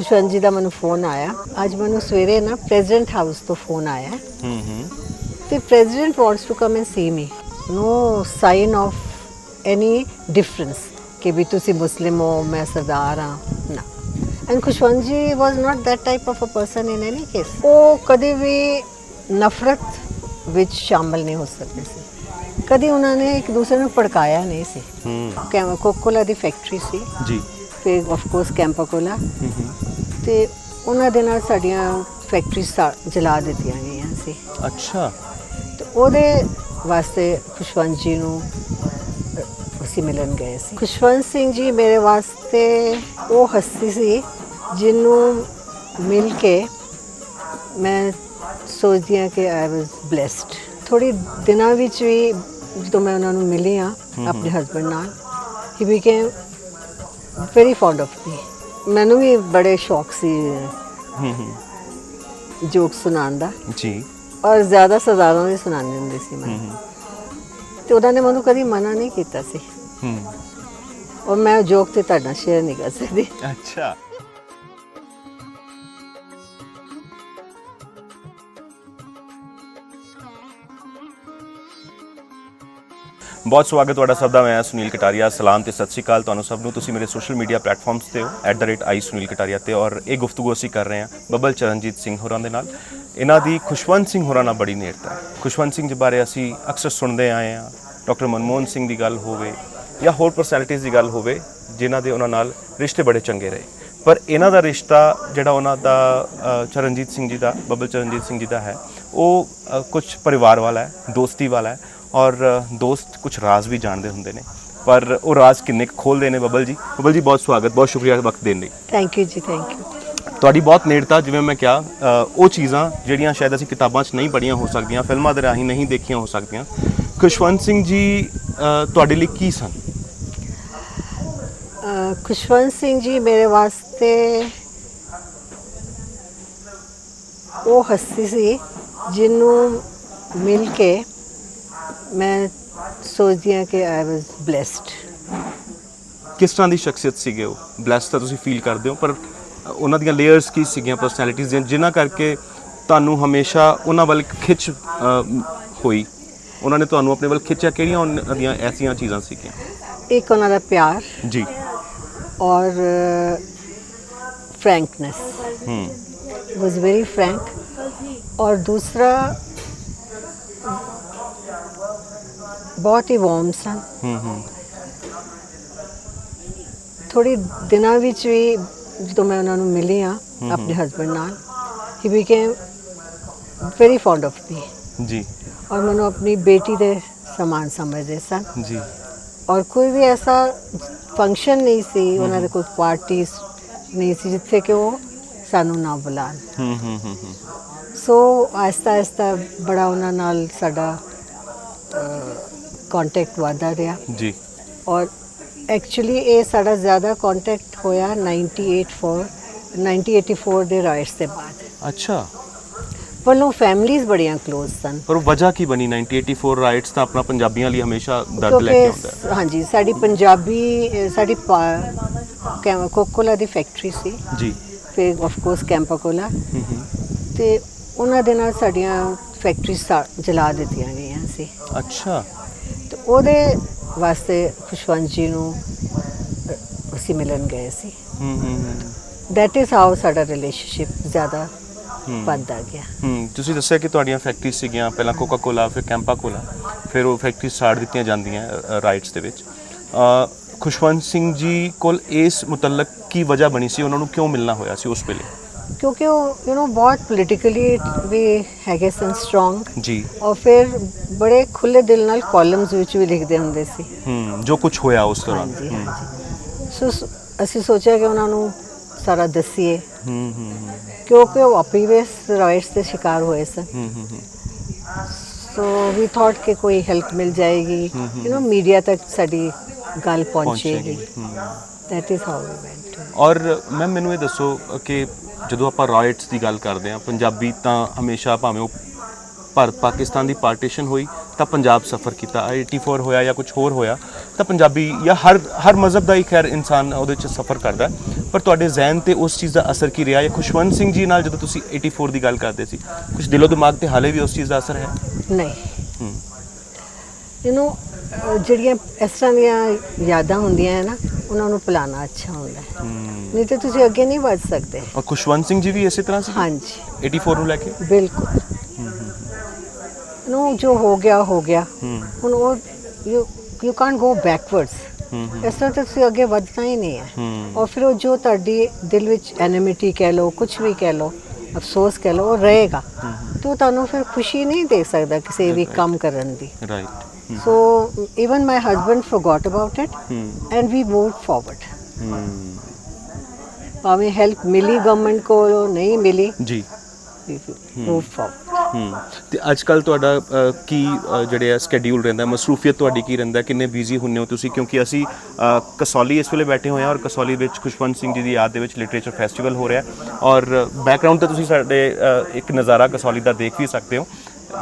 ਖੁਸ਼ਵੰਤ ਜੀ ਦਾ ਮੈਨੂੰ ਫੋਨ ਆਇਆ। ਅੱਜ ਮੈਨੂੰ ਸਵੇਰੇ ਨਾ ਪ੍ਰੈਜ਼ੀਡੈਂਟ ਹਾਊਸ ਤੋਂ ਫੋਨ ਆਇਆ। ਹੂੰ ਹੂੰ। ਤੇ president wants to come and see me. No sign of any difference ਕਿ ਵੀ ਤੁਸੀਂ ਮੁਸਲਿਮ ਹੋ ਮੈਂ ਸਰਦਾਰ ਹਾਂ ਨਾ। And Khushwant ji was not that type of a person in any case. ਉਹ ਕਦੇ ਵੀ ਨਫ਼ਰਤ ਵਿੱਚ ਸ਼ਾਮਲ ਨਹੀਂ ਹੋ ਸਕਦੇ ਸੀ। ਕਦੇ ਉਹਨਾਂ ਨੇ ਇੱਕ ਦੂਸਰੇ ਨੂੰ ਭੜਕਾਇਆ ਨਹੀਂ ਸੀ। ਹੂੰ। ਕੋਕੋਲਾ ਦੀ ਫੈਕਟਰੀ ਸੀ। ਜੀ। ਫਿਰ ਆਫ ਕੋਰਸ ਕੈਂਪਾਕੋਲਾ। ਹੂੰ ਹੂੰ। ਤੇ ਉਹਨਾਂ ਦੇ ਨਾਲ ਸਾਡੀਆਂ ਫੈਕਟਰੀ ਜਲਾ ਦਿੱਤੀਆਂ ਗਈਆਂ ਸੀ। ਅੱਛਾ। ਤੇ ਉਹਦੇ ਵਾਸਤੇ ਖੁਸ਼ਵੰਤ ਜੀ ਨੂੰ ਅਸੀਂ ਮਿਲਣ ਗਏ ਸੀ। ਖੁਸ਼ਵੰਤ ਸਿੰਘ ਜੀ ਮੇਰੇ ਵਾਸਤੇ ਉਹ ਹਸਤੀ ਸੀ ਜਿਹਨੂੰ ਮਿਲ ਕੇ ਮੈਂ ਸੋਚਦੀ ਹਾਂ ਕਿ ਆਈ ਵਾਸ ਬlesed ਥੋੜੀ ਦਿਨਾਂ ਵਿੱਚ ਵੀ ਜਦੋਂ ਮੈਂ ਉਹਨਾਂ ਨੂੰ ਮਿਲੀ ਆ ਆਪਣੇ ਹਸਬੰਡ ਨਾਲ ਹੀ became very fond of me ਮੈਨੂੰ ਵੀ ਬੜੇ ਸ਼ੌਕ ਸੀ ਹੂੰ ਹੂੰ। ਜੋਕ ਸੁਣਾਉਣ ਦਾ। ਜੀ। ਔਰ ਜ਼ਿਆਦਾ ਸਰਦਾਰਾਂ ਦੇ ਸੁਣਾਉਂਦੇ ਹੁੰਦੇ ਸੀ ਮੈਂ। ਹੂੰ ਹੂੰ। ਤੇ ਉਹਨਾਂ ਨੇ ਮੈਨੂੰ ਕਦੀ ਮਨਾ ਨਹੀਂ ਕੀਤਾ ਸੀ। ਹੂੰ। ਔਰ ਮੈਂ ਜੋਕ ਤੇ ਤੁਹਾਡਾ ਸ਼ੇਅਰ ਨਹੀਂ ਕਰ ਸਕਦੀ। ਅੱਛਾ। ਬਹੁਤ ਸਵਾਗਤ ਤੁਹਾਡਾ ਸਭ ਦਾ, ਮੈਂ ਸੁਨੀਲ ਕਟਾਰੀਆ, ਸਲਾਮ ਤੇ ਸਤਿ ਸ਼੍ਰੀ ਅਕਾਲ ਤੁਹਾਨੂੰ ਸਭ ਨੂੰ। ਤੁਸੀਂ ਮੇਰੇ ਸੋਸ਼ਲ ਮੀਡੀਆ ਪਲੇਟਫਾਰਮਸ ਤੇ ਹੋ @i, ਸੁਨੀਲ ਕਟਾਰੀਆ ਤੇ, ਔਰ ਇਹ ਗੁਫ਼ਤਗੂ ਅਸੀਂ ਕਰ ਰਹੇ ਹਾਂ ਬੱਬਲ ਚਰਨਜੀਤ ਸਿੰਘ ਹੋਰਾਂ ਦੇ ਨਾਲ। ਇਹਨਾਂ ਦੀ ਖੁਸ਼ਵੰਤ ਸਿੰਘ ਹੋਰਾਂ ਨਾਲ ਬੜੀ ਨੇੜਤਾ ਹੈ। ਖੁਸ਼ਵੰਤ ਸਿੰਘ ਜੀ ਬਾਰੇ ਅਸੀਂ ਅਕਸਰ ਸੁਣਦੇ ਆਏ ਹਾਂ। ਡਾਕਟਰ ਮਨਮੋਹਨ ਸਿੰਘ ਦੀ ਗੱਲ ਹੋਵੇ ਜਾਂ ਹੋਰ ਪਰਸਨੈਲਿਟੀਜ਼ ਦੀ ਗੱਲ ਹੋਵੇ, ਜਿਨ੍ਹਾਂ ਦੇ ਉਹਨਾਂ ਨਾਲ ਰਿਸ਼ਤੇ ਬੜੇ ਚੰਗੇ ਰਹੇ। ਪਰ ਇਹਨਾਂ ਦਾ ਰਿਸ਼ਤਾ ਜਿਹੜਾ ਉਹਨਾਂ ਦਾ ਚਰਨਜੀਤ ਸਿੰਘ ਜੀ ਦਾ, ਬੱਬਲ ਚਰਨਜੀਤ ਸਿੰਘ ਜੀ ਦਾ ਹੈ, ਉਹ ਕੁਝ ਪਰਿਵਾਰ ਵਾਲਾ ਹੈ, ਦੋਸਤੀ ਵਾਲਾ ਹੈ। ਔਰ ਦੋਸਤ ਕੁਝ ਰਾਜ਼ ਵੀ ਜਾਣਦੇ ਹੁੰਦੇ ਨੇ। ਪਰ ਉਹ ਰਾਜ਼ ਕਿੰਨੇ ਕੁ ਖੋਲਦੇ ਨੇ ਬੱਬਲ ਜੀ? ਬੱਬਲ ਜੀ ਬਹੁਤ ਸਵਾਗਤ ਬਹੁਤ ਸ਼ੁਕਰੀਆ ਵਕਤ ਦੇਣ ਲਈ। ਥੈਂਕ ਯੂ ਜੀ ਥੈਂਕ ਯੂ ਤੁਹਾਡੀ ਬਹੁਤ ਨੇੜਤਾ ਜਿਵੇਂ ਮੈਂ ਕਿਹਾ ਉਹ ਚੀਜ਼ਾਂ ਜਿਹੜੀਆਂ ਸ਼ਾਇਦ ਅਸੀਂ ਕਿਤਾਬਾਂ 'ਚ ਨਹੀਂ ਪੜ੍ਹੀਆਂ ਹੋ ਸਕਦੀਆਂ ਫਿਲਮਾਂ ਦੇ ਰਾਹੀਂ ਨਹੀਂ ਦੇਖੀਆਂ ਹੋ ਸਕਦੀਆਂ। ਖੁਸ਼ਵੰਤ ਸਿੰਘ ਜੀ ਤੁਹਾਡੇ ਲਈ ਕੀ ਸਨ? ਖੁਸ਼ਵੰਤ ਸਿੰਘ ਜੀ ਮੇਰੇ ਵਾਸਤੇ ਉਹ ਹਸਤੀ ਸੀ ਜਿਹਨੂੰ ਮਿਲ ਕੇ ਮੈਂ ਸੋਚਦੀ ਹਾਂ ਕਿ ਆਈ ਵਾਸ ਬlesed ਕਿਸ ਤਰ੍ਹਾਂ ਦੀ ਸ਼ਖਸੀਅਤ ਸੀਗੇ ਉਹ? ਬlesed ਤਾਂ ਤੁਸੀਂ ਫੀਲ ਕਰਦੇ ਹੋ ਪਰ ਉਹਨਾਂ ਦੀਆਂ ਲੇਅਰਸ ਕੀ ਸੀਗੀਆਂ ਪਰਸਨੈਲਿਟੀਆਂ ਜਿਨ੍ਹਾਂ ਕਰਕੇ ਤੁਹਾਨੂੰ ਹਮੇਸ਼ਾ ਉਹਨਾਂ ਵੱਲ ਖਿੱਚ ਹੋਈ? ਉਹਨਾਂ ਨੇ ਤੁਹਾਨੂੰ ਆਪਣੇ ਵੱਲ ਖਿੱਚਿਆ? ਕਿਹੜੀਆਂ ਉਹਨਾਂ ਦੀਆਂ ਐਸੀਆਂ ਚੀਜ਼ਾਂ ਸੀਗੀਆਂ? ਇੱਕ ਉਹਨਾਂ ਦਾ ਪਿਆਰ ਜੀ। ਔਰ ਫ੍ਰੈਂਕਨੈਸ ਹਮ ਵਾਸ ਵੈਰੀ ਫ੍ਰੈਂਕ ਔਰ ਦੂਸਰਾ ਬਹੁਤ ਹੀ ਵਾਰਮ ਸਨ। ਹੂੰ ਹੂੰ। ਥੋੜੀ ਦਿਨਾਂ ਵਿੱਚ ਵੀ ਜਦੋਂ ਮੈਂ ਉਹਨਾਂ ਨੂੰ ਮਿਲੀ ਆ ਆਪਣੇ ਹਸਬੰਡ ਨਾਲ ਹੀ became very fond of me ਜੀ। ਔਰ ਮੈਨੂੰ ਆਪਣੀ ਬੇਟੀ ਦੇ ਸਮਾਨ ਸਮਝਦੇ ਸਨ। ਜੀ। ਔਰ ਕੋਈ ਵੀ ਐਸਾ ਫੰਕਸ਼ਨ ਨਹੀਂ ਸੀ ਉਹਨਾਂ ਦੇ ਕੋਈ ਪਾਰਟੀਆਂ ਨਹੀਂ ਸੀ ਜਿੱਥੇ ਕਿ ਉਹ ਸਾਨੂੰ ਨਾ ਬੁਲਾਣ। ਹੂੰ ਹੂੰ ਹੂੰ ਸੋ ਆਹਿਸਤਾ ਆਹਿਸਤਾ ਬੜਾ ਉਹਨਾਂ ਨਾਲ ਸਾਡਾ ਕੰਟੈਕਟ ਵਧਦਾ ਰਿਹਾ। ਜੀ। ਔਰ ਐਕਚੁਅਲੀ ਇਹ ਸਾਡਾ ਜ਼ਿਆਦਾ ਕੰਟੈਕਟ ਹੋਇਆ 1984 1984 ਦੇ ਰਾਈਟਸ ਦੇ ਬਾਅਦ। ਅੱਛਾ। ਵੱਲੋਂ ਫੈਮਲੀਜ਼ ਬੜੀਆਂ ক্লোਜ਼ ਸਨ। ਪਰ ਉਹ ਵਜ੍ਹਾ ਕੀ ਬਣੀ? 1984 ਰਾਈਟਸ ਤਾਂ ਆਪਣਾ ਪੰਜਾਬੀਆਂ ਲਈ ਹਮੇਸ਼ਾ ਦਰਦ ਲੈ ਕੇ ਆਉਂਦਾ ਹੈ। ਹਾਂਜੀ ਸਾਡੀ ਪੰਜਾਬੀ ਸਾਡੀ ਕੋਕੋਲਾ ਦੀ ਫੈਕਟਰੀ ਸੀ। ਜੀ। ਫਿਰ ਆਫ ਕੋਰਸ ਕੈਂਪਾਕੋਲਾ। ਤੇ ਉਹਨਾਂ ਦੇ ਨਾਲ ਸਾਡੀਆਂ ਫੈਕਟਰੀ ਜਲਾ ਦਿੱਤੀਆਂ ਗਈਆਂ ਸੀ। ਅੱਛਾ। ਤੇ ਉਹਦੇ ਵਾਸਤੇ ਖੁਸ਼ਵੰਤ ਜੀ ਨੂੰ ਅਸੀਂ ਮਿਲਣ ਗਏ ਸੀ। ਹੂੰ ਹੂੰ ਦੈਟ ਇਜ਼ ਹਾਊ ਸਾਡਾ ਰਿਲੇਸ਼ਨਸ਼ਿਪ ਜ਼ਿਆਦਾ। ਵੱਧਦਾ ਗਿਆ। ਹੂੰ ਤੁਸੀਂ ਦੱਸਿਆ ਕਿ ਤੁਹਾਡੀਆਂ ਫੈਕਟਰੀ ਸੀਗੀਆਂ ਪਹਿਲਾਂ ਕੋਕਾ ਕੋਲਾ ਫਿਰ ਕੈਂਪਾ ਕੋਲਾ ਫਿਰ ਉਹ ਫੈਕਟਰੀ ਸਾੜ ਦਿੱਤੀਆਂ ਜਾਂਦੀਆਂ ਰਾਈਟਸ ਦੇ ਵਿੱਚ। ਖੁਸ਼ਵੰਤ ਸਿੰਘ ਜੀ ਕੋਲ ਇਸ ਮੁਤਲਕ ਕੀ ਵਜ੍ਹਾ ਬਣੀ ਸੀ? ਉਹਨਾਂ ਨੂੰ ਕਿਉਂ ਮਿਲਣਾ ਹੋਇਆ ਸੀ ਉਸ ਵੇਲੇ? ਕਿਉਂਕਿ ਉਹ ਯੂ نو ਬਹੁਤ ਪੋਲੀਟੀਕਲੀ ਵੀ ਹੈਗੇ ਸਨ ਸਟਰੋਂਗ ਜੀ ਔਰ ਫਿਰ ਬੜੇ ਖੁੱਲੇ ਦਿਲ ਨਾਲ ਕਾਲਮਸ ਵਿੱਚ ਵੀ ਲਿਖਦੇ ਹੁੰਦੇ ਸੀ ਹੂੰ ਜੋ ਕੁਝ ਹੋਇਆ ਉਸ ਦੌਰਾਨ ਹਾਂਜੀ ਹੂੰ ਹਾਂਜੀ ਸੋ ਸ- ਅਸੀਂ ਸੋਚਿਆ ਕਿ ਉਹਨਾਂ ਨੂੰ ਸਾਰਾ ਦੱਸੀਏ ਹੂੰ ਹੂੰ ਹੂੰ, ਕਿਉਂਕਿ ਉਹ ਆਪੀ ਵੀ ਰਾਈਟਸ ਦੇ ਸ਼ਿਕਾਰ ਹੋਏ ਸਨ ਹੂੰ ਹੂੰ ਹੂੰ ਸੋ ਵੀ ਥਾਟ ਕਿ ਕੋਈ ਹੈਲਪ ਮਿਲ ਜਾਏਗੀ ਯੂ نو ਮੀਡੀਆ ਤੱਕ ਸਾਡੀ ਗੱਲ ਪਹੁੰਚੇਗੀ ਹੂੰ that is how we went ਔਰ ਮੈਮ ਮੈਨੂੰ ਇਹ ਦੱਸੋ ਕਿ ਜਦੋਂ ਆਪਾਂ ਰਾਇਟਸ ਦੀ ਗੱਲ ਕਰਦੇ ਹਾਂ ਪੰਜਾਬੀ ਤਾਂ ਹਮੇਸ਼ਾ ਭਾਵੇਂ ਉਹ ਭਾਰਤ ਪਾਕਿਸਤਾਨ ਦੀ ਪਾਰਟੀਸ਼ਨ ਹੋਈ ਤਾਂ ਪੰਜਾਬ ਸਫਰ ਕੀਤਾ 84 ਹੋਇਆ ਜਾਂ ਕੁਝ ਹੋਰ ਹੋਇਆ ਤਾਂ ਪੰਜਾਬੀ ਜਾਂ ਹਰ ਹਰ ਮਜ਼ਹਬ ਦਾ ਹੀ ਖੈਰ ਇਨਸਾਨ ਉਹਦੇ ਚ ਸਫਰ ਕਰਦਾ। ਪਰ ਤੁਹਾਡੇ ਜ਼ਿਹਨ ਤੇ ਉਸ ਚੀਜ਼ ਦਾ ਅਸਰ ਕੀ ਰਿਹਾ? ਜਾਂ ਖੁਸ਼ਵੰਤ ਸਿੰਘ ਜੀ ਨਾਲ ਜਦੋਂ ਤੁਸੀਂ 84 ਦੀ ਗੱਲ ਕਰਦੇ ਸੀ ਕੁਝ ਦਿਲੋਂ ਦਿਮਾਗ ਤੇ ਹਾਲੇ ਵੀ ਉਸ ਚੀਜ਼ ਦਾ ਅਸਰ ਹੈ? ਨਹੀਂ। ਯੂ نو ਜਿਹੜੀਆਂ ਇਸ ਤਰ੍ਹਾਂ ਦੀਆਂ ਯਾਦਾਂ ਹੁੰਦੀਆਂ ਹੈ ਨਾ ਉਹਨਾਂ ਨੂੰ ਭੁਲਾਉਣਾ ਅੱਛਾ ਹੁੰਦਾ ਹੈ। ਨਹੀਂ ਤੇ ਤੁਸੀਂ ਅੱਗੇ ਨਹੀਂ ਵੱਧ ਸਕਦੇ। ਔਰ ਖੁਸ਼ਵੰਤ ਸਿੰਘ ਜੀ ਵੀ ਇਸੇ ਤਰ੍ਹਾਂ ਸੀ ਹਾਂਜੀ। 84 ਨੂੰ ਲੈ ਕੇ? ਬਿਲਕੁਲ। ਨੂੰ ਜੋ ਹੋ ਗਿਆ ਹੋ ਗਿਆ। ਹੂੰ। ਹੁਣ ਉਹ you you can't go backwards ਹੂੰ ਹੂੰ, ਇਸ ਤਰ੍ਹਾਂ ਤਾਂ ਤੁਸੀਂ ਅੱਗੇ ਵਧਣਾ ਹੀ ਨਹੀਂ ਹੈ। ਹੂੰ। ਔਰ ਫਿਰ ਉਹ ਜੋ ਤੁਹਾਡੀ ਦਿਲ ਵਿੱਚ ਐਨਿਮਿਟੀ ਕਹਿ ਲਓ ਕੁਝ ਵੀ ਕਹਿ ਲਓ ਅਫਸੋਸ ਕਹਿ ਲਓ ਉਹ ਰਹੇਗਾ। ਤੇ ਉਹ ਤੁਹਾਨੂੰ ਫਿਰ ਖੁਸ਼ੀ ਨਹੀਂ ਦੇ ਸਕਦਾ ਕਿਸੇ ਵੀ ਕੰਮ ਕਰਨ ਦੀ। Right my husband forgot about it ਹੂੰ ਐਂਡ ਵੀ ਮੂਵ ਫਾਰਵਰਡ ਹੂੰ ਭਾਵੇਂ ਹੈਲਪ ਮਿਲੀ ਗਵਰਨਮੈਂਟ ਕੋਲੋਂ ਨਹੀਂ ਮਿਲੀ ਜੀ ਮੂਵ ਫਾਰਵਰਡ ਹੂੰ ਤੇ ਅੱਜ ਕੱਲ ਤੁਹਾਡਾ ਅ, ਕੀ ਅ, ਜਿਹੜੇ ਆ ਸਕੇਡਿਊਲ ਰਹਿੰਦਾ ਮਸਰੂਫੀਅਤ ਤੁਹਾਡੀ ਕੀ ਰਹਿੰਦਾ ਕਿੰਨੇ ਬਿਜ਼ੀ ਹੁੰਨੇ ਹੋ ਤੁਸੀਂ? ਕਿਉਂਕਿ ਅਸੀਂ ਅ, ਕਸੌਲੀ ਇਸ ਵੇਲੇ ਬੈਠੇ ਹੋਏ ਹਾਂ ਔਰ ਕਸੌਲੀ ਵਿੱਚ ਖੁਸ਼ਵੰਤ ਸਿੰਘ ਜੀ ਦੀ ਯਾਦ ਦੇ ਵਿੱਚ ਲਿਟਰੇਚਰ ਫੈਸਟੀਵਲ ਹੋ ਰਿਹਾ ਹੈ ਔਰ ਬੈਕਗ੍ਰਾਉਂਡ ਤੇ ਤੁਸੀਂ ਸਾਡੇ ਅ, ਇੱਕ ਨਜ਼ਾਰਾ ਕਸੌਲੀ ਦਾ ਦੇਖ ਵੀ ਸਕਦੇ ਹੋ।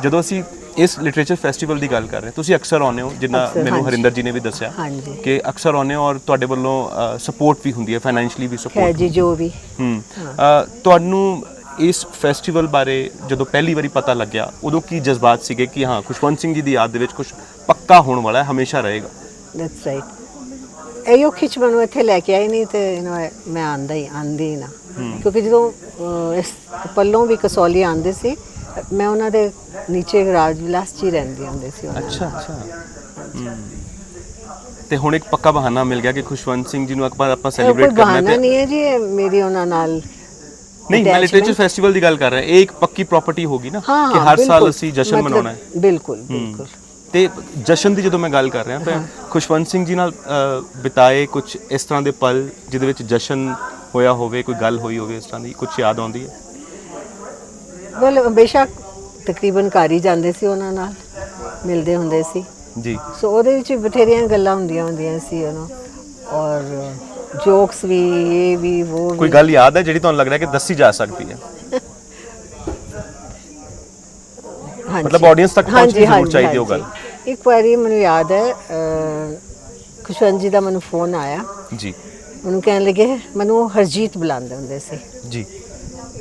ਜਦੋਂ ਅਸੀਂ ਇਸ ਲਿਟਰੇਚਰ ਫੈਸਟੀਵਲ ਦੀ ਗੱਲ ਕਰ ਰਹੇ ਹਾਂ। ਤੁਸੀਂ ਅਕਸਰ ਆਉਂਦੇ ਹੋ ਜਿੰਨਾ ਅਕਸਰ, ਮੈਨੂੰ ਹਾਂਜੀ। ਹਰਿੰਦਰ ਜੀ ਨੇ ਵੀ ਦੱਸਿਆ ਹਾਂਜੀ। ਕਿ ਅਕਸਰ ਆਉਂਦੇ ਹੋ ਔਰ ਤੁਹਾਡੇ ਵੱਲੋਂ ਸਪੋਰਟ ਵੀ ਹੁੰਦੀ ਹੈ ਫਾਈਨੈਂਸ਼ਲੀ ਵੀ ਖੈਰ ਸਪੋਰਟ ਜੀ ਜੋ ਵੀ। ਹੂੰ। ਅ, ਤੁਹਾਨੂੰ ਇਸ ਫੈਸਟੀਵਲ ਬਾਰੇ ਜਦੋਂ ਪਹਿਲੀ ਵਾਰੀ ਪਤਾ ਲੱਗਿਆ ਉਦੋਂ ਕੀ ਜਜ਼ਬਾਤ ਸੀਗੇ ਕਿ ਹਾਂ ਖੁਸ਼ਵੰਤ ਸਿੰਘ ਜੀ ਦੀ ਯਾਦ ਦੇ ਵਿੱਚ ਕੁਝ ਪੱਕਾ ਹੋਣ ਵਾਲਾ ਹੈ ਹਮੇਸ਼ਾ ਰਹੇਗਾ? ਦੈਟਸ ਰਾਈਟ ਇਹੋ ਖਿੱਚ ਮੈਨੂੰ ਇੱਥੇ ਲੈ ਕੇ ਆਈ ਨਹੀਂ ਤੇ you know, ਮੈਂ ਆਂਦਾ ਹੀ ਆਂਦੀ ਨਾ। ਕਿਉਂਕਿ ਜਦੋਂ ਅਹ, ਇਸ ਪੱਲੋਂ ਵੀ ਕਸੌਲੀ ਆਂਦੇ ਸੀ ਮੈਂ ਉਹਨਾਂ ਦੇ ਨੀਚੇ ਰਾਜ ਵਿਲਾਸ ਚ ਹੀ ਰਹਿੰਦੀ ਹੁੰਦੀ ਸੀ ਉਹਨਾਂ। ਅੱਛਾ ਅੱਛਾ। ਤੇ ਹੁਣ ਇੱਕ ਪੱਕਾ ਬਹਾਨਾ ਮਿਲ ਗਿਆ ਕਿ ਖੁਸ਼ਵੰਤ ਸਿੰਘ ਜੀ ਨੂੰ ਆਪਾਂ ਆਪਾਂ ਇਹ ਕੋਈ ਸੈਲੀਬ੍ਰੇਟ ਕਰਨਾ ਬਹਾਨਾ ਤੇ ਨਹੀਂ ਹੈ ਜੀ ਇਹ ਮੇਰੀ ਉਹਨਾਂ ਨਾਲ ਨਹੀਂ ਮੈਂ attachment- ਲਿਟਰੇਚਰ ਫੈਸਟੀਵਲ ਦੀ ਗੱਲ ਕਰ ਰਿਹਾ ਇਹ ਇੱਕ ਪੱਕੀ ਪ੍ਰਾਪਰਟੀ ਹੋਗੀ ਨਾ ਹਾਂ ਕਿ ਹਾਂ, ਹਰ ਸਾਲ ਬਿਲਕੁਲ। ਅਸੀਂ ਜਸ਼ਨ ਮਤਲਬ ਮਨਾਉਣਾ ਹੈ। ਬਿਲਕੁਲ ਬਿਲਕੁਲ। ਤੇ ਜਸ਼ਨ ਦੀ ਜਦੋਂ ਮੈਂ ਗੱਲ ਕਰ ਰਿਹਾ ਤਾਂ ਖੁਸ਼ਵੰਤ ਸਿੰਘ ਜੀ ਨਾਲ ਅ, ਬਿਤਾਏ ਕੁਝ ਇਸ ਤਰ੍ਹਾਂ ਦੇ ਪਲ ਜਿਹਦੇ ਵਿੱਚ ਜਸ਼ਨ ਹੋਇਆ ਹੋਵੇ ਕੋਈ ਗੱਲ ਹੋਈ ਹੋਵੇ ਇਸ ਤਰ੍ਹਾਂ ਦੀ ਕੁਝ ਯਾਦ ਆਉਂਦੀ ਹੈ? ਵੈਲ ਬੇਸ਼ੱਕ ਤਕਰੀਬਨ ਘਰ ਹੀ ਜਾਂਦੇ ਸੀ ਉਹਨਾਂ ਨਾਲ ਮਿਲਦੇ ਹੁੰਦੇ ਸੀ। ਜੀ। ਸੋ ਉਹਦੇ ਵਿੱਚ ਬਥੇਰੀਆਂ ਗੱਲਾਂ ਹੁੰਦੀਆਂ ਹੁੰਦੀਆਂ ਸੀ نو ਔਰ ਜੋਕਸ ਵੀ ਇਹ ਵੀ ਉਹ ਕੋਈ ਵੀ ਗੱਲ ਯਾਦ ਹੈ ਜਿਹੜੀ ਤੁਹਾਨੂੰ ਲੱਗ ਰਿਹਾ ਕਿ ਦੱਸੀ ਜਾ ਸਕਦੀ ਹੈ? ਹਾਂਜੀ। ਮਤਲਬ audience ਤੱਕ ਪਹੁੰਚਣੀ ਹਾਂਜੀ, ਜ਼ਰੂਰ ਹਾਂਜੀ, ਚਾਹੀਦੀ ਉਹ ਹਾਂਜੀ। ਗੱਲ। ਇੱਕ ਵਾਰੀ ਮੈਨੂੰ ਯਾਦ ਹੈ ਅਹ, ਖੁਸ਼ਵੰਤ ਜੀ ਦਾ ਮੈਨੂੰ ਫੋਨ ਆਇਆ। ਜੀ। ਉਹਨੂੰ ਕਹਿਣ ਲੱਗੇ ਮੈਨੂੰ ਹਰਜੀਤ ਬੁਲਾਉਂਦੇ ਹੁੰਦੇ ਸੀ। ਜੀ।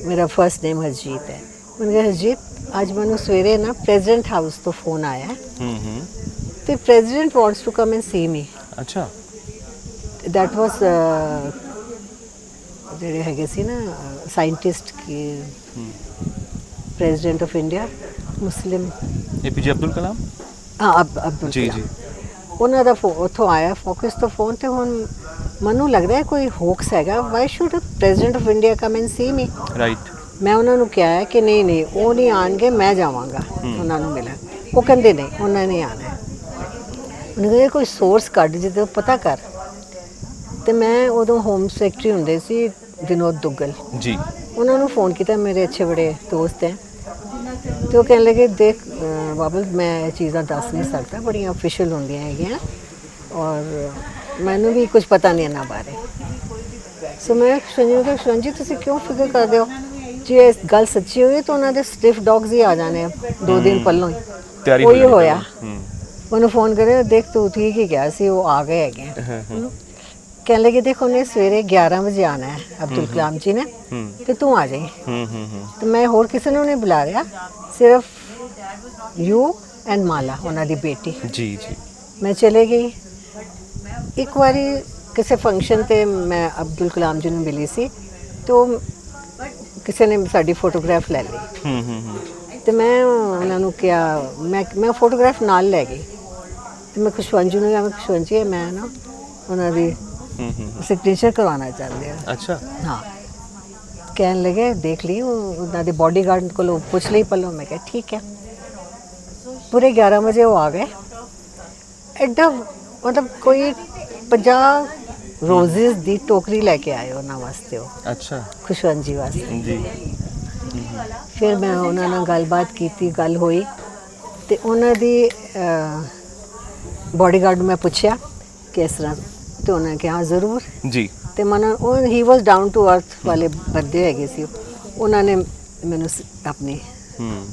ਮੇਰਾ ਫਰਸਟ ਨੇਮ ਹਰਜੀਤ ਹੈ। ਮੈਨੂੰ ਕਿਹਾ ਹਰਜੀਤ ਅੱਜ ਮੈਨੂੰ ਸਵੇਰੇ ਨਾ ਪ੍ਰੈਜ਼ੀਡੈਂਟ ਹਾਊਸ ਤੋਂ ਫੋਨ ਆਇਆ ਹੈ ਹੂੰ ਤੇ president wants to come and see me ਅੱਛਾ ਦੈਟ ਵਾਸ ਜਿਹੜੇ ਹੈਗੇ ਸੀ ਨਾ scientist Ki president of India Muslim APJ Abdul Kalam ਹਾਂ ਅਬ ਅਬਦੁਲ ਜੀ। ਜੀ ਉਹਨਾਂ ਦਾ ਉੱਥੋਂ ਆਇਆ ਫੋਕਸ ਤੋਂ ਫੋਨ ਤੇ ਹੁਣ ਮੈਨੂੰ ਲੱਗਦਾ ਹੈ ਕੋਈ ਹੋਕਸ ਹੈਗਾ why should president of India come and see me right ਮੈਂ ਉਹਨਾਂ ਨੂੰ ਕਿਹਾ ਹੈ ਕਿ ਨਹੀਂ ਨਹੀਂ ਉਹ ਨਹੀਂ ਆਣਗੇ ਮੈਂ ਜਾਵਾਂਗਾ ਉਹਨਾਂ ਨੂੰ ਮਿਲਣ। ਉਹ ਕਹਿੰਦੇ ਨਹੀਂ ਉਹਨਾਂ ਨੇ ਆਣਾ ਉਹਨੇ ਕਿਹਾ ਕੋਈ ਸੋਰਸ ਕੱਢ ਜਿਹਦੇ ਤੋਂ ਪਤਾ ਕਰ। ਤੇ ਮੈਂ ਉਦੋਂ ਹੋਮ ਸੈਕਟਰੀ ਹੁੰਦੇ ਸੀ ਵਿਨੋਦ ਦੁੱਗਲ। ਜੀ। ਉਹਨਾਂ ਨੂੰ ਫੋਨ ਕੀਤਾ ਮੇਰੇ ਅੱਛੇ ਬੜੇ ਦੋਸਤ ਹੈ। ਤੇ ਉਹ ਕਹਿਣ ਲੱਗੇ ਦੇਖ ਬਾਬਲ ਮੈਂ ਇਹ ਚੀਜ਼ਾਂ ਦੱਸ ਨਹੀਂ ਸਕਦਾ ਬੜੀਆਂ ਅਫੀਸ਼ੀਅਲ ਹੁੰਦੀਆਂ ਹੈਗੀਆਂ। ਔਰ ਮੈਨੂੰ ਵੀ ਕੁਝ ਪਤਾ ਨਹੀਂ ਇਹਨਾਂ ਬਾਰੇ। ਸੋ ਮੈਂ ਸੰਜੂ ਦਾ ਸੰਜੀ ਤੁਸੀਂ ਕਿਉਂ ਫਿਕਰ ਕਰਦੇ ਹੋ? ਜੇ ਗੱਲ ਸੱਚੀ ਹੋਈ ਤਾਂ ਉਹਨਾਂ ਦੇ ਸਟਿਫ ਡੌਗਸ ਹੀ ਆ ਜਾਣੇ ਆ ਦੋ ਦਿਨ ਪਹਿਲਾਂ ਹੀ। ਤਿਆਰੀ ਉਹੀ ਹੋਈ ਹੋਇਆ। ਹੂੰ। ਉਹਨੂੰ ਫੋਨ ਕਰਿਆ ਦੇਖ ਤੂੰ ਠੀਕ ਹੀ ਗਿਆ ਸੀ ਉਹ ਆ ਗਏ ਹੈਗੇ ਆ। ਕਹਿਣ ਲੱਗੇ ਦੇਖ ਉਹਨੇ ਸਵੇਰੇ 11 ਵਜੇ ਆਣਾ ਹੈ ਅਬਦੁਲ ਕਲਾਮ ਜੀ ਨੇ ਹੂੰ। ਤੇ ਤੂੰ ਆ ਜਾਈਂ। ਹੂੰ ਹੂੰ ਹੂੰ। ਤੇ ਮੈਂ ਹੋਰ ਕਿਸੇ ਨੂੰ ਨਹੀਂ ਬੁਲਾ ਰਿਹਾ ਸਿਰਫ ਯੂ ਐਂਡ ਮਾਲਾ ਉਹਨਾਂ ਦੀ ਬੇਟੀ। ਜੀ ਜੀ। ਮੈਂ ਚਲੇ ਗਈ। ਇੱਕ ਵਾਰੀ ਕਿਸੇ ਫੰਕਸ਼ਨ ਤੇ ਮੈਂ ਅਬਦੁਲ ਕਲਾਮ ਜੀ ਨੂੰ ਮਿਲੀ ਸੀ ਤੇ ਉਹ ਕਿਸੇ ਨੇ ਸਾਡੀ ਫੋਟੋਗ੍ਰਾਫ ਲੈ ਲਈ। ਹੂੰ ਹੂੰ ਹੂੰ। ਤੇ ਮੈਂ ਉਹਨਾਂ ਨੂੰ ਕਿਹਾ ਮੈਂ ਮੈਂ ਫੋਟੋਗ੍ਰਾਫ ਨਾਲ ਲੈ ਗਈ। ਤੇ ਮੈਂ ਖੁਸ਼ਵੰਤ ਜੀ ਨੂੰ ਕਿਹਾ ਮੈਂ ਖੁਸ਼ਵੰਤ ਜੀ ਇਹ ਮੈਂ ਨਾ ਉਹਨਾਂ ਦੀ ਹੂੰ ਹੂੰ। ਸਿਗਨੇਚਰ ਕਰਵਾਉਣਾ ਚਾਹੁੰਦੀ ਹਾਂ। ਅੱਛਾ। ਹਾਂ। ਕਹਿਣ ਲਗੇ ਦੇਖ ਲਈ ਉਹ ਉਹਨਾਂ ਦੇ ਬਾਡੀਗਾਰਡ ਕੋਲੋਂ ਪੁੱਛ ਲਈ ਪੱਲੋਂ ਮੈਂ ਕਿਹਾ ਠੀਕ ਹੈ। ਪੂਰੇ 11 ਵਜੇ ਉਹ ਆ ਗਏ। ਐਡਾ ਮਤਲਬ ਕੋਈ 50 ਰੋਜ਼ਸ ਦੀ ਟੋਕਰੀ ਲੈ ਕੇ ਆਏ ਉਹਨਾਂ ਵਾਸਤੇ ਉਹ। ਅੱਛਾ। ਖੁਸ਼ਵੰਤ ਜੀ ਵਾਸਤੇ। ਜੀ। ਫਿਰ ਮੈਂ ਉਹਨਾਂ ਨਾਲ ਗੱਲਬਾਤ ਕੀਤੀ ਗੱਲ ਹੋਈ ਤੇ ਉਹਨਾਂ ਦੀ ਬਾਡੀਗਾਰਡ ਨੂੰ ਮੈਂ ਪੁੱਛਿਆ ਕਿ ਇਸ ਤਰ੍ਹਾਂ ਤੇ ਉਹਨਾਂ ਨੇ ਕਿਹਾ ਜ਼ਰੂਰ। ਜੀ। ਤੇ ਮਨ ਉਹ ਹੀ ਵਾਸ ਡਾਊਨ ਟੂ ਅਰਥ ਵਾਲੇ ਬੰਦੇ ਹੈਗੇ ਸੀ ਉਹ। ਉਹਨਾਂ ਨੇ ਮੈਨੂੰ ਆਪਣੀ ਹੂੰ।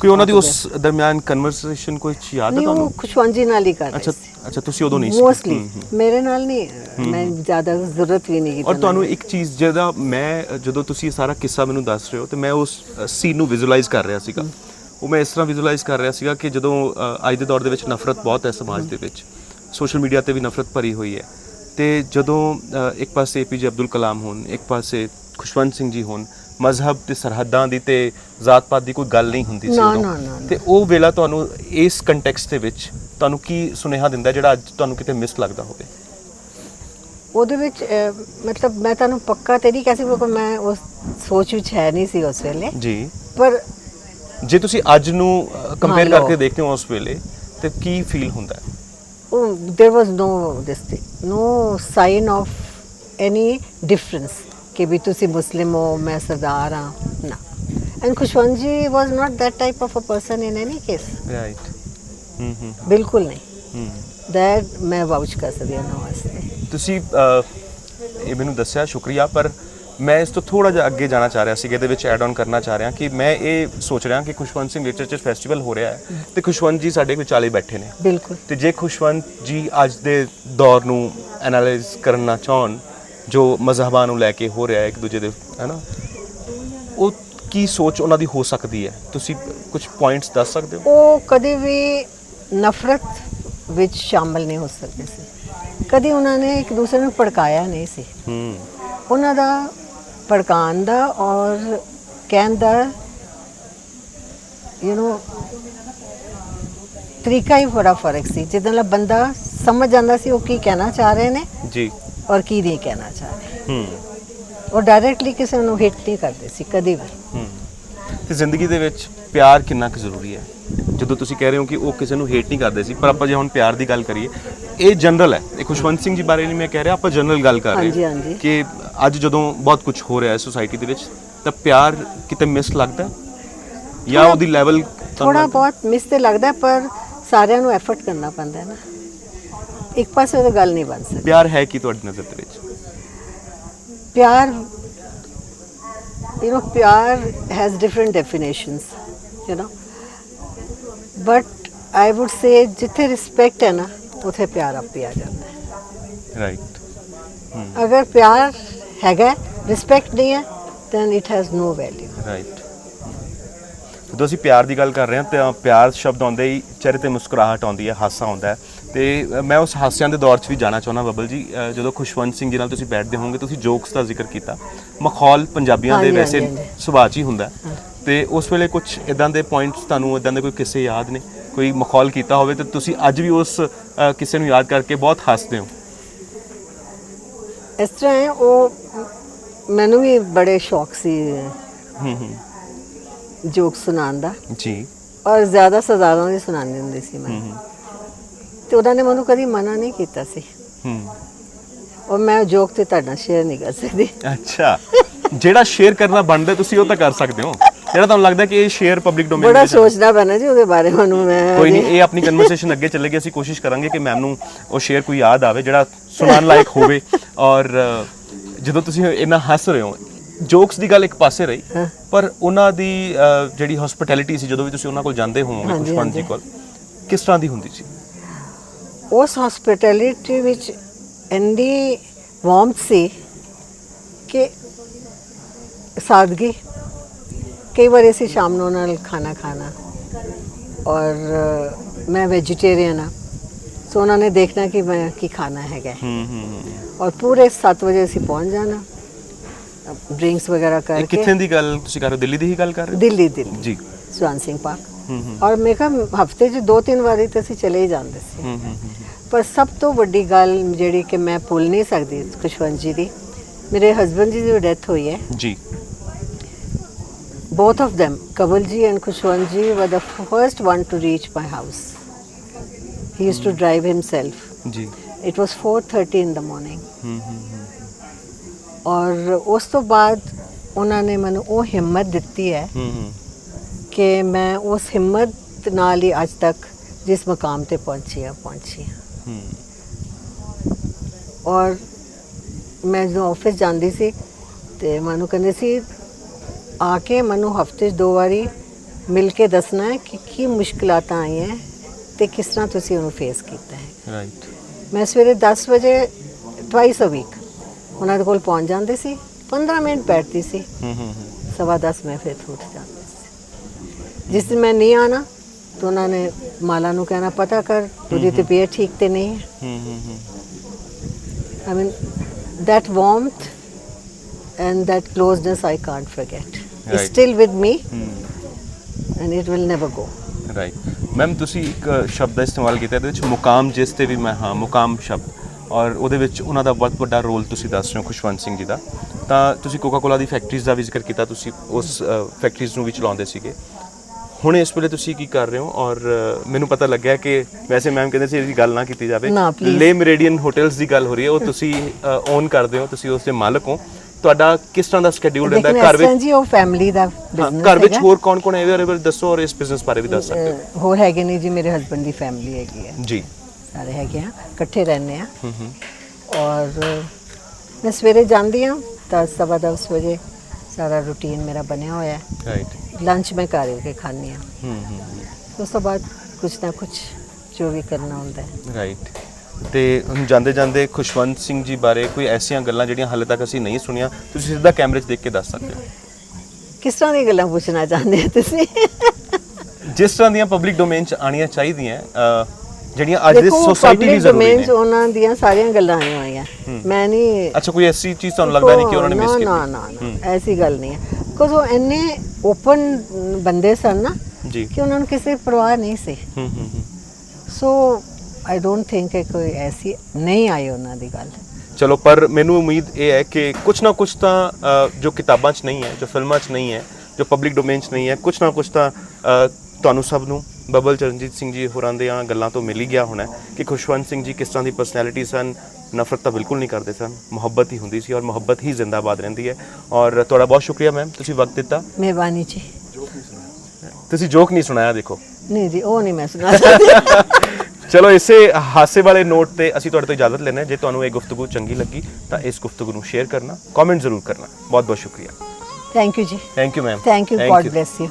ਕੋਈ ਉਹਨਾਂ ਦੀ ਉਸ ਦਰਮਿਆਨ ਕਨਵਰਸੇਸ਼ਨ ਕੋਈ ਯਾਦ ਹੈ ਨਹੀਂ ਉਹ ਤੁਹਾਨੂੰ? ਖੁਸ਼ਵੰਤ ਜੀ ਨਾਲ ਹੀ ਕਰ ਅੱਛਾ ਰਹੇ ਸੀ। ਅੱਛਾ ਤੁਸੀਂ ਉਦੋਂ ਨਹੀਂ ਸੀ ਮੋਸਟਲੀ। ਮੇਰੇ ਨਾਲ ਨਹੀਂ ਮੈਂ ਜ਼ਿਆਦਾ ਜ਼ਰੂਰਤ ਵੀ ਨਹੀਂ ਕੀਤੀ ਔਰ ਤੁਹਾਨੂੰ ਇੱਕ ਚੀਜ਼ ਜਿਹਦਾ ਮੈਂ ਜਦੋਂ ਤੁਸੀਂ ਇਹ ਸਾਰਾ ਕਿੱਸਾ ਮੈਨੂੰ ਦੱਸ ਰਹੇ ਹੋ ਤੇ ਮੈਂ ਉਸ ਸੀਨ ਨੂੰ ਵਿਜ਼ੂਅਲਾਈਜ਼ ਕਰ ਰਿਹਾ ਸੀਗਾ। ਉਹ ਮੈਂ ਇਸ ਤਰ੍ਹਾਂ ਵਿਜ਼ੂਅਲਾਈਜ਼ ਕਰ ਰਿਹਾ ਸੀਗਾ ਕਿ ਜਦੋਂ ਅ, ਅੱਜ ਦੇ ਦੌਰ ਦੇ ਵਿੱਚ ਨਫ਼ਰਤ ਬਹੁਤ ਹੈ ਸਮਾਜ ਦੇ ਵਿੱਚ। ਸੋਸ਼ਲ ਮੀਡੀਆ ਤੇ ਵੀ ਨਫ਼ਰਤ ਭਰੀ ਹੋਈ ਹੈ। ਤੇ ਜਦੋਂ ਅ, ਇੱਕ ਪਾਸੇ ਏਪੀਜੇ ਅਬਦੁਲ ਕਲਾਮ ਹੋਣ ਇੱਕ ਪਾਸੇ ਖੁਸ਼ਵੰਤ ਸਿੰਘ ਜੀ ਹੋਣ ਮਜ਼ਹਬ ਤੇ ਸਰਹੱਦਾਂ ਦੀ ਤੇ ਜ਼ਾਤ-ਪਾਤ ਦੀ ਕੋਈ ਗੱਲ ਨਹੀਂ ਹੁੰਦੀ ਸੀ ਨਾ, ਉਦੋਂ ਨਾ, ਨਾ, ਨਾ। ਤੇ ਉਹ ਵੇਲਾ ਤੁਹਾਨੂੰ ਇਸ ਕੰਟੈਕਸਟ ਦੇ ਵਿੱਚ ਤੁਹਾਨੂੰ ਕੀ ਸੁਨੇਹਾ ਦਿੰਦਾ ਜਿਹੜਾ ਅੱਜ ਤੁਹਾਨੂੰ ਕਿਤੇ ਮਿਸ ਲੱਗਦਾ ਹੋਵੇ ਉਹਦੇ ਵਿੱਚ ਅਹ, ਮਤਲਬ ਮੈਂ ਤੁਹਾਨੂੰ ਪੱਕਾ ਤੇ ਨਹੀਂ ਕਹਿ ਸਕਦੀ ਕਿਉਂਕਿ ਮੈਂ ਉਸ ਸੋਚ ਵਿੱਚ ਹੈ ਨਹੀਂ ਸੀ ਉਸ ਵੇਲੇ ਜੀ ਪਰ ਜੇ ਤੁਸੀਂ ਅੱਜ ਨੂੰ ਕੰਪੇਅਰ ਲਓ। ਕਰਕੇ ਦੇਖਦੇ ਹੋ ਉਸ ਵੇਲੇ ਤੇ ਕੀ ਫੀਲ ਹੁੰਦਾ ਹੈ ਉਹ there was no this no sign of any difference ਕਿ ਵੀ ਤੁਸੀਂ ਮੁਸਲਿਮ ਹੋ ਮੈਂ ਸਰਦਾਰ ਹਾਂ ਨਾ and Khushwant ji was not that type of a person in any case right ਹੂੰ ਹੂੰ ਬਿਲਕੁਲ ਨਹੀਂ ਹੂੰ ਦੈਟ ਮੈਂ ਵਾਊਚ ਕਰ ਸਕਦੀ ਹਾਂ ਉਹਨਾਂ ਵਾਸਤੇ ਤੁਸੀਂ ਇਹ ਮੈਨੂੰ ਦੱਸਿਆ ਸ਼ੁਕਰੀਆ ਪਰ ਮੈਂ ਇਸ ਤੋਂ ਥੋੜਾ ਜਿਹਾ ਅੱਗੇ ਜਾਣਾ ਚਾਹ ਰਿਹਾ ਸੀ ਇਹਦੇ ਵਿੱਚ ਐਡ ਆਨ ਕਰਨਾ ਚਾਹ ਰਿਹਾ ਕਿ ਮੈਂ ਇਹ ਸੋਚ ਰਿਹਾ ਕਿ ਖੁਸ਼ਵੰਤ ਸਿੰਘ ਲਿਟਰੇਚਰ ਫੈਸਟੀਵਲ ਹੋ ਰਿਹਾ ਹੈ ਤੇ ਖੁਸ਼ਵੰਤ ਜੀ ਸਾਡੇ ਵਿਚਾਲੇ ਬੈਠੇ ਨੇ ਬਿਲਕੁਲ ਤੇ ਜੇ ਖੁਸ਼ਵੰਤ ਜੀ ਅੱਜ ਦੇ ਦੌਰ ਨੂੰ ਐਨਾਲਾਈਜ਼ ਕਰਨਾ ਚਾਹਣ ਜੋ ਮਜ਼ਹਬਾਂ ਨੂੰ ਲੈ ਕੇ ਹੋ ਰਿਹਾ ਹੈ ਇੱਕ ਦੂਜੇ ਦੇ ਹੈਨਾ? ਉਹ ਕੀ ਸੋਚ ਉਹਨਾਂ ਦੀ ਹੋ ਸਕਦੀ ਹੈ? ਤੁਸੀਂ ਕੁਝ ਪੁਆਇੰਟਸ ਦੱਸ ਸਕਦੇ ਹੋ? ਉਹ ਕਦੇ ਵੀ ਨਫ਼ਰਤ ਵਿੱਚ ਸ਼ਾਮਲ ਨਹੀਂ ਹੋ ਸਕਦੇ ਸੀ। ਕਦੇ ਉਹਨਾਂ ਨੇ ਇੱਕ ਦੂਸਰੇ ਨੂੰ ਭੜਕਾਇਆ ਨਹੀਂ ਸੀ। ਹੂੰ। ਉਹਨਾਂ ਦਾ ਭੜਕਾਉਣ ਦਾ ਔਰ ਕਹਿਣ ਦਾ ਯੂ نو ਤਰੀਕਾ ਹੀ ਬੜਾ ਫ਼ਰਕ ਸੀ। ਜਿਹਦੇ ਨਾਲ ਬੰਦਾ ਸਮਝ ਜਾਂਦਾ ਸੀ ਉਹ ਕੀ ਕਹਿਣਾ ਚਾਹ ਰਹੇ ਨੇ। ਜੀ। ਔਰ ਕੀ ਨਹੀਂ ਕਹਿਣਾ ਚਾਹ ਰਹੇ ਹੂੰ। ਉਹ ਡਾਇਰੈਕਟਲੀ ਕਿਸੇ ਨੂੰ ਹਿੱਟ ਨਹੀਂ ਕਰਦੇ ਸੀ ਕਦੇ ਵੀ। ਹੂੰ। ਤੇ ਜ਼ਿੰਦਗੀ ਦੇ ਵਿੱਚ ਪਿਆਰ ਕਿੰਨਾ ਕੁ ਜ਼ਰੂਰੀ ਹੈ? ਜਦੋਂ ਤੁਸੀਂ ਕਹਿ ਰਹੇ ਹੋ ਕਿ ਉਹ ਕਿਸੇ ਨੂੰ ਹੇਟ ਨਹੀਂ ਕਰਦੇ ਸੀ ਪਰ ਆਪਾਂ ਜੇ ਹੁਣ ਪਿਆਰ ਦੀ ਗੱਲ ਕਰੀਏ ਇਹ ਜਨਰਲ ਹੈ। ਇਹ ਖੁਸ਼ਵੰਤ ਸਿੰਘ ਜੀ ਬਾਰੇ ਨਹੀਂ ਮੈਂ ਕਹਿ ਰਿਹਾ ਆਪਾਂ ਜਨਰਲ ਗੱਲ ਕਰ ਰਹੇ ਹਾਂਜੀ। ਕਿ ਅੱਜ ਜਦੋਂ ਬਹੁਤ ਕੁਝ ਹੋ ਰਿਹਾ ਹੈ ਸੋਸਾਇਟੀ ਦੇ ਵਿੱਚ ਤਾਂ ਪਿਆਰ ਕਿਤੇ ਮਿਸ ਲੱਗਦਾ ਹੈ? ਜਾਂ ਉਹਦੀ ਲੈਵਲ ਥੋੜਾ ਬਹੁਤ ਮਿਸ ਤੇ ਲੱਗਦਾ ਹੈ, ਪਰ ਸਾਰਿਆਂ ਨੂੰ ਐਫਰਟ ਕਰਨਾ ਪੈਂਦਾ ਹੈ ਨਾ। ਇੱਕ ਪਾਸੇ ਉਹ ਗੱਲ ਨਹੀਂ ਬਣ ਸਕਦੀ। ਪਿਆਰ ਹੈ ਕੀ ਤੁਹਾਡੀ ਨਜ਼ਰ ਦੇ ਵਿੱਚ? ਪਿਆਰ ਯੂ ਪਿਆਰ has different definitions you know but I would say ਜਿੱਥੇ ਰਿਸਪੈਕਟ ਹੈ ਨਾ ਉਥੇ ਪਿਆਰ ਆਪੇ ਆ ਜਾਂਦਾ ਹੈ। ਰਾਈਟ ਅਗਰ ਪਿਆਰ ਹੈਗਾ ਰਿਸਪੈਕਟ ਨਹੀਂ ਹੈ then it has no value right ਜਦੋਂ ਅਸੀਂ ਪਿਆਰ ਦੀ ਗੱਲ ਕਰ ਰਹੇ ਹਾਂ ਤਾਂ ਪਿਆਰ ਸ਼ਬਦ ਆਉਂਦੇ ਹੀ ਚਿਹਰੇ ਤੇ ਮੁਸਕਰਾਹਟ ਆਉਂਦੀ ਹੈ ਹਾਸਾ ਆਉਂਦਾ ਹੈ। ਤੇ ਮੈਂ ਉਸ ਹਾਸਿਆਂ ਦੇ ਦੌਰ 'ਚ ਵੀ ਜਾਣਾ ਚਾਹੁੰਦਾ ਬੱਬਲ ਜੀ। ਜਦੋਂ ਖੁਸ਼ਵੰਤ ਸਿੰਘ ਜੀ ਨਾਲ ਤੁਸੀਂ ਬੈਠਦੇ ਹੋਵੋਗੇ ਤੁਸੀਂ ਜੋਕਸ ਦਾ ਜ਼ਿਕਰ ਕੀਤਾ। ਮਖੌਲ ਪੰਜਾਬੀਆਂ ਦੇ ਵੈਸੇ। ਸੁਭਾਅ 'ਚ ਹੀ ਹੁੰਦਾ। ਤੇ ਉਸ ਵੇਲੇ ਕੁਝ ਇਦਾਂ ਦੇ ਪੁਆਇੰਟਸ ਤੁਹਾਨੂੰ ਇਦਾਂ ਦੇ ਕੋਈ ਕਿੱਸੇ ਯਾਦ ਨੇ? ਕੋਈ ਮਖੌਲ ਕੀਤਾ ਹੋਵੇ ਤੇ ਤੁਸੀਂ ਅੱਜ ਵੀ ਉਸ ਕਿਸੇ ਨੂੰ ਯਾਦ ਕਰਕੇ ਬਹੁਤ ਹੱਸਦੇ ਹੋ? ਇਸ ਤਰ੍ਹਾਂ ਹੈ ਉਹ ਮੈਨੂੰ ਵੀ ਬੜੇ ਸ਼ੌਕ ਸੀ ਹੂੰ ਹੂੰ। ਜੋਕ ਸੁਣਾਉਣ ਦਾ। ਜੀ। ਔਰ ਜ਼ਿਆਦਾ ਸਰਦਾਰਾਂ ਦੀ ਸੁਣਾਉਂਦੀ ਹੁੰਦੀ ਸੀ ਮੈਂ ਹੂੰ ਹੂੰ। ਤੇ ਉਹਨਾਂ ਨੇ ਮੈਨੂੰ ਕਦੀ ਮਨਾ ਨਹੀਂ ਕੀਤਾ ਸੀ। ਹੂੰ। ਔਰ ਮੈਂ ਜੋਕ ਤੇ ਤੁਹਾਡਾ ਸ਼ੇਅਰ ਨਹੀਂ ਕਰ ਸਕਦੀ। ਅੱਛਾ। ਜਿਹੜਾ ਸ਼ੇਅਰ ਕਰਨਾ ਬਣਦਾ ਤੁਸੀਂ ਉਹ ਤਾਂ ਕਰ ਸਕਦੇ ਹੋ। ਜਿਹੜਾ ਤੁਹਾਨੂੰ ਲੱਗਦਾ ਕਿ ਇਹ ਸ਼ੇਅਰ ਪਬਲਿਕ ਡੋਮੇਨ ਬੜਾ ਸੋਚਣਾ ਪੈਣਾ ਜੀ ਉਹਦੇ ਬਾਰੇ ਮੈਨੂੰ ਮੈਂ ਕੋਈ ਨਹੀਂ ਇਹ ਆਪਣੀ ਕਨਵਰਸੇਸ਼ਨ ਅੱਗੇ ਚੱਲੇਗੀ ਅਸੀਂ ਕੋਸ਼ਿਸ਼ ਕਰਾਂਗੇ ਕਿ ਮੈਮ ਨੂੰ ਉਹ ਸ਼ੇਅਰ ਕੋਈ ਯਾਦ ਆਵੇ ਜਿਹੜਾ ਸੁਣਾਉਣ ਲਾਇਕ ਹੋਵੇ। ਔਰ ਅ, ਜਦੋਂ ਤੁਸੀਂ ਇੰਨਾ ਹੱਸ ਰਹੇ ਹੋ ਜੋਕਸ ਦੀ ਗੱਲ ਇੱਕ ਪਾਸੇ ਰਹੀ। ਪਰ ਉਹਨਾਂ ਦੀ ਅ, ਜਿਹੜੀ ਹਸਪਿਟੈਲਿਟੀ ਸੀ ਜਦੋਂ ਵੀ ਤੁਸੀਂ ਉਹਨਾਂ ਕੋਲ ਜਾਂਦੇ ਹੋਵੋਗੇ ਹਾਂਜੀ, ਖੁਸ਼ਵੰਤ ਜੀ। ਕੋਲ ਕਿਸ ਤਰ੍ਹਾਂ ਦੀ ਹੁੰਦੀ ਸੀ? ਉਸ ਹਸਪਿਟੈਲਿਟੀ ਵਿੱਚ ਇੰਨੀ ਵਾਰਮਥ ਸੀ ਕਿ ਸਾਦਗੀ। ਕਈ ਵਾਰ ਅਸੀਂ ਸ਼ਾਮ ਨੂੰ ਉਹਨਾਂ ਨਾਲ ਖਾਣਾ ਖਾਣਾ ਔਰ ਮੈਂ ਵੈਜੀਟੇਰੀਅਨ ਆ ਸੋ ਉਹਨਾਂ ਨੇ ਦੇਖਣਾ ਕਿ ਮੈਂ ਕੀ ਖਾਣਾ ਹੈਗਾ। ਹੈ। ਹੂੰ ਔਰ ਪੂਰੇ 7 ਵਜੇ ਅਸੀਂ ਪਹੁੰਚ ਜਾਣਾ ਡਰਿੰਕਸ ਵਗੈਰਾ ਕਰਕੇ। ਕਿੱਥੇ ਦੀ ਗੱਲ ਤੁਸੀਂ ਕਰ ਰਹੇ ਹੋ? ਦਿੱਲੀ ਦੀ ਹੀ ਗੱਲ ਕਰ ਰਹੇ ਦਿੱਲੀ ਹੋ? ਦਿੱਲੀ ਜੀ। ਸੁਹਾਨ ਸਿੰਘ ਪਾਰਕ ਔਰ ਮੈਂ ਕਿਹਾ ਹਫ਼ਤੇ 'ਚ ਦੋ ਤਿੰਨ ਵਾਰੀ ਤਾਂ ਅਸੀਂ ਚਲੇ ਹੀ ਜਾਂਦੇ ਸੀ ਪਰ ਸਭ ਤੋਂ ਵੱਡੀ ਗੱਲ ਜਿਹੜੀ ਕਿ ਮੈਂ ਭੁੱਲ ਨਹੀਂ ਸਕਦੀ ਖੁਸ਼ਵੰਤ ਜੀ ਦੀ ਮੇਰੇ ਹਸਬੰਡ ਜੀ ਦੀ ਡੈਥ ਹੋਈ ਹੈ ਜੀ both of them Kaval ji and Khushwant ji were the first one to reach my house he used to drive himself ਜੀ it was 4:30 in the morning ਹੂੰ ਹੂੰ ਹੂੰ ਔਰ ਉਸ ਤੋਂ ਬਾਅਦ ਉਹਨਾਂ ਨੇ ਮੈਨੂੰ ਉਹ ਹਿੰਮਤ ਦਿੱਤੀ ਹੂੰ ਕਿ ਮੈਂ ਉਸ ਹਿੰਮਤ ਨਾਲ ਹੀ ਅੱਜ ਤੱਕ ਜਿਸ ਮਕਾਮ ਤੇ ਪਹੁੰਚੀ ਹਾਂ ਪਹੁੰਚੀ ਹਾਂ। ਹੂੰ। ਔਰ ਮੈਂ ਜਦੋਂ ਆਫਿਸ ਜਾਂਦੀ ਸੀ ਤੇ ਮੈਨੂੰ ਕਹਿੰਦੇ ਸੀ ਆ ਕੇ ਮੈਨੂੰ ਹਫ਼ਤੇ 'ਚ ਦੋ ਵਾਰੀ ਮਿਲ ਕੇ ਦੱਸਣਾ ਹੈ ਕਿ ਕੀ ਮੁਸ਼ਕਲਾਂ ਆਈਆਂ ਤੇ ਕਿਸ ਤਰ੍ਹਾਂ ਤੁਸੀਂ ਉਹਨੂੰ ਫੇਸ ਕੀਤਾ ਹੈ। ਰਾਈਟ ਮੈਂ ਸਵੇਰੇ 10 ਵਜੇ ਟਵਾਈਸ ਅ ਵੀਕ ਉਹਨਾਂ ਦੇ ਕੋਲ ਪਹੁੰਚ ਜਾਂਦੇ ਸੀ 15 ਮਿੰਟ ਬੈਠਦੀ ਸੀ। ਹੂੰ ਹੂੰ ਸਵਾ 10 ਮੈਂ ਫਿਰ ਉੱਠ ਜਾਂਦੀ। ਸੀ ਜਿਸ ਦਿਨ ਮੈਂ ਨਹੀਂ ਆਣਾ ਤਾਂ ਉਹਨਾਂ ਨੇ ਮਾਲਾ ਨੂੰ ਕਹਿਣਾ ਪਤਾ ਕਰ ਤੁझी ਤਬੀਅਤ ਠੀਕ ਤੇ ਨਹੀਂ ਹੈ? ਹੂੰ ਹੂੰ ਹੂੰ। I mean, that warmth and that closeness I can't forget. Right. It's still with me and it will never go. Right ma'am ਤੁਸੀਂ ਇੱਕ ਸ਼ਬਦ ਦਾ ਇਸਤੇਮਾਲ ਕੀਤਾ ਇਹਦੇ ਵਿੱਚ ਮੁਕਾਮ ਜਿਸ ਤੇ ਵੀ ਮੈਂ ਹਾਂ ਮੁਕਾਮ ਸ਼ਬਦ। ਔਰ ਉਹਦੇ ਵਿੱਚ ਉਹਨਾਂ ਦਾ ਬਹੁਤ ਵੱਡਾ ਰੋਲ ਤੁਸੀਂ ਦੱਸ ਰਹੇ ਹੋ ਖੁਸ਼ਵੰਤ ਸਿੰਘ ਜੀ ਦਾ। ਤਾਂ ਤੁਸੀਂ ਕੋਕਾ ਕੋਲਾ ਦੀ ਫੈਕਟਰੀਜ਼ ਦਾ ਵੀ ਜ਼ਿਕਰ ਕੀਤਾ ਤੁਸੀਂ ਉਸ ਫੈਕਟਰੀਜ਼ ਨੂੰ ਵੀ ਚਲਾਉਂਦੇ ਸੀਗੇ। ਹੁਣ ਇਸ ਵੇਲੇ ਤੁਸੀਂ ਕੀ ਕਰ ਰਹੇ ਹੋ? ਔਰ ਮੈਨੂੰ ਪਤਾ ਲੱਗਿਆ ਕਿ ਵੈਸੇ ਮੈਮ ਕਹਿੰਦੇ ਸੀ ਇਹਦੀ ਗੱਲ ਨਾ ਕੀਤੀ ਜਾਵੇ। ਨਾ, please. ਲੇ ਮੈਰੀਡੀਅਨ ਹੋਟਲਸ ਦੀ ਗੱਲ ਹੋ ਰਹੀ ਹੈ। ਉਹ ਤੁਸੀਂ ਓਨ ਕਰਦੇ ਹੋ ਤੁਸੀਂ ਉਸ ਦੇ ਮਾਲਕ ਹੋ। ਤੁਹਾਡਾ ਕਿਸ ਤਰ੍ਹਾਂ ਦਾ ਸਕੇਡਿਊਲ ਰਹਿੰਦਾ? ਹੈ ਘਰ ਇਸ ਤਰ੍ਹਾਂ ਵਿੱਚ ਜੀ ਉਹ ਫੈਮਿਲੀ ਦਾ ਹਾਂ, ਬਿਜ਼ਨਸ ਘਰ ਵਿੱਚ ਹੋਰ ਕੌਣ ਕੌਣ ਹੈ? ਇਹਦੇ ਬਾਰੇ ਦੱਸੋ ਔਰ ਇਸ ਬਿਜ਼ਨਸ ਬਾਰੇ ਵੀ ਦੱਸ ਸਕਦੇ ਹੋ। ਹੋਰ ਹੈਗੇ ਨਹੀਂ ਜੀ ਮੇਰੇ ਹਸਬੰਡ ਦੀ ਫੈਮਿਲੀ ਹੈਗੀ ਹੈ। ਜੀ। ਸਾਰੇ ਹੈਗੇ ਆ ਇਕੱਠੇ ਰਹਿੰਦੇ ਆ। ਹੂੰ ਹੂੰ। ਔਰ ਮੈਂ ਸਵੇਰੇ ਜਾਂਦੀ ਹਾਂ ਤਾਂ ਸਵਾ ਦਸ ਵਜੇ। ਸਾਰਾ ਰੂਟੀਨ ਮੇਰਾ ਬਣਿਆ ਹੋਇਆ ਹੈ। ਰਾਈਟ ਲੰਚ ਮੈਂ ਘਰ ਹੀ ਕੇ ਖਾਂਦੀ ਹਾਂ। ਹੂੰ ਹੂੰ ਉਸ ਤੋਂ ਬਾਅਦ ਕੁਝ ਨਾ ਕੁਝ ਜੋ ਵੀ ਕਰਨਾ ਹੁੰਦਾ ਹੈ। ਰਾਈਟ ਤੇ ਹੁਣ ਜਾਂਦੇ ਜਾਂਦੇ ਖੁਸ਼ਵੰਤ ਸਿੰਘ ਜੀ ਬਾਰੇ ਕੋਈ ਐਸੀਆਂ ਗੱਲਾਂ ਜਿਹੜੀਆਂ ਹਾਲੇ ਤੱਕ ਅਸੀਂ ਨਹੀਂ ਸੁਣੀਆਂ ਤੁਸੀਂ ਸਿੱਧਾ ਕੈਮਰੇ 'ਚ ਦੇਖ ਕੇ ਦੱਸ ਸਕਦੇ ਹੋ। ਕਿਸ ਤਰ੍ਹਾਂ ਦੀ ਗੱਲਾਂ ਪੁੱਛਣਾ ਚਾਹੁੰਦੇ ਹੋ ਤੁਸੀਂ? ਜਿਸ ਤਰ੍ਹਾਂ ਦੀਆਂ ਪਬਲਿਕ ਡੋਮੇਨ 'ਚ ਆਣੀਆਂ ਚਾਹੀਦੀਆਂ ਅਹ, ਜਿਹੜੀਆਂ ਅੱਜ ਦੇ ਸੋਸਾਇਟੀ ਪਬਲਿਕ ਜ਼ਰੂਰੀ ਨੇ। ਉਹਨਾਂ ਦੀਆਂ ਸਾਰੀਆਂ ਗੱਲਾਂ ਆਈਆਂ ਹੋਈਆਂ। ਮੈਂ ਨਹੀਂ ਅੱਛਾ ਕੋਈ ਐਸੀ ਚੀਜ਼ ਤੁਹਾਨੂੰ ਲੱਗਦਾ ਨਹੀਂ ਕਿ ਉਹਨਾਂ ਨੇ ਮਿਸ ਕੀਤੀ? ਨਾ ਨਾ ਨਾ, ਐਸੀ ਗੱਲ ਨਹੀਂ ਹੈ। ਬਿਕੋਜ਼ ਉਹ ਇੰਨੇ ਓਪਨ ਬੰਦੇ ਸਨ ਨਾ ਜੀ। ਕਿ ਉਹਨਾਂ ਨੂੰ ਕਿਸੇ ਦੀ ਪਰਵਾਹ ਨਹੀਂ ਸੀ। ਹੂੰ ਹੂੰ ਹੂੰ। ਸੋ ਆਈ ਡੋਨਟ ਥਿੰਕ ਕਿ ਕੋਈ ਐਸੀ ਨਹੀਂ ਆਈ ਉਹਨਾਂ ਦੀ ਗੱਲ। ਚਲੋ ਪਰ ਮੈਨੂੰ ਉਮੀਦ ਇਹ ਹੈ ਕਿ ਕੁਝ ਨਾ ਕੁਝ ਤਾਂ ਜੋ ਕਿਤਾਬਾਂ 'ਚ ਨਹੀਂ ਹੈ ਜੋ ਫਿਲਮਾਂ 'ਚ ਨਹੀਂ ਹੈ ਜੋ ਪਬਲਿਕ ਡੋਮੇਨ 'ਚ ਨਹੀਂ ਹੈ ਕੁਝ ਨਾ ਕੁਝ ਤਾਂ ਤੁਹਾਨੂੰ ਸਭ ਨੂੰ ਬਬਲ ਚਰਨਜੀਤ ਸਿੰਘ ਜੀ ਹੋਰਾਂ ਦੀਆਂ ਗੱਲਾਂ ਤੋਂ ਮਿਲ ਹੀ ਗਿਆ ਹੋਣਾ ਕਿ ਖੁਸ਼ਵੰਤ ਸਿੰਘ ਜੀ ਕਿਸ ਤਰ੍ਹਾਂ ਦੀ ਪਰਸਨੈਲਿਟੀ ਸਨ ਨਫ਼ਰਤ ਤਾਂ ਬਿਲਕੁਲ ਨਹੀਂ ਕਰਦੇ ਸਨ ਮੁਹੱਬਤ ਹੀ ਹੁੰਦੀ ਸੀ ਔਰ ਮੁਹੱਬਤ ਹੀ ਜ਼ਿੰਦਾਬਾਦ ਰਹਿੰਦੀ ਹੈ ਔਰ ਤੁਹਾਡਾ ਬਹੁਤ ਸ਼ੁਕਰੀਆ ਮੈਮ ਤੁਸੀਂ ਵਕਤ ਦਿੱਤਾ। ਮਿਹਰਬਾਨੀ ਜੀ। ਤੁਸੀਂ ਜੋਕ ਨਹੀਂ ਸੁਣਾਇਆ ਦੇਖੋ। ਨਹੀਂ ਜੀ ਉਹ ਨਹੀਂ ਮੈਂ ਸੁਣਾ ਸਕਦੀ। ਚਲੋ ਇਸੇ ਹਾਸੇ ਵਾਲੇ ਨੋਟ ਤੇ ਅਸੀਂ ਤੁਹਾਡੇ ਤੋਂ ਇਜਾਜ਼ਤ ਹਾਂ। ਜੇ ਤੁਹਾਨੂੰ ਇਹ ਗੁਫ਼ਤਗੂ ਚੰਗੀ ਲੱਗੀ ਤਾਂ ਇਸ ਗੁਫ਼ਤਗੂ ਨੂੰ ਸ਼ੇਅਰ ਕਰਨਾ ਕਮੈਂਟ ਜ਼ਰੂਰ ਕਰਨਾ। ਬਹੁਤ ਬਹੁਤ ਸ਼ੁਕਰੀਆ। ਥੈਂਕ ਯੂ ਜੀ। Thank you ma'am thank you God bless you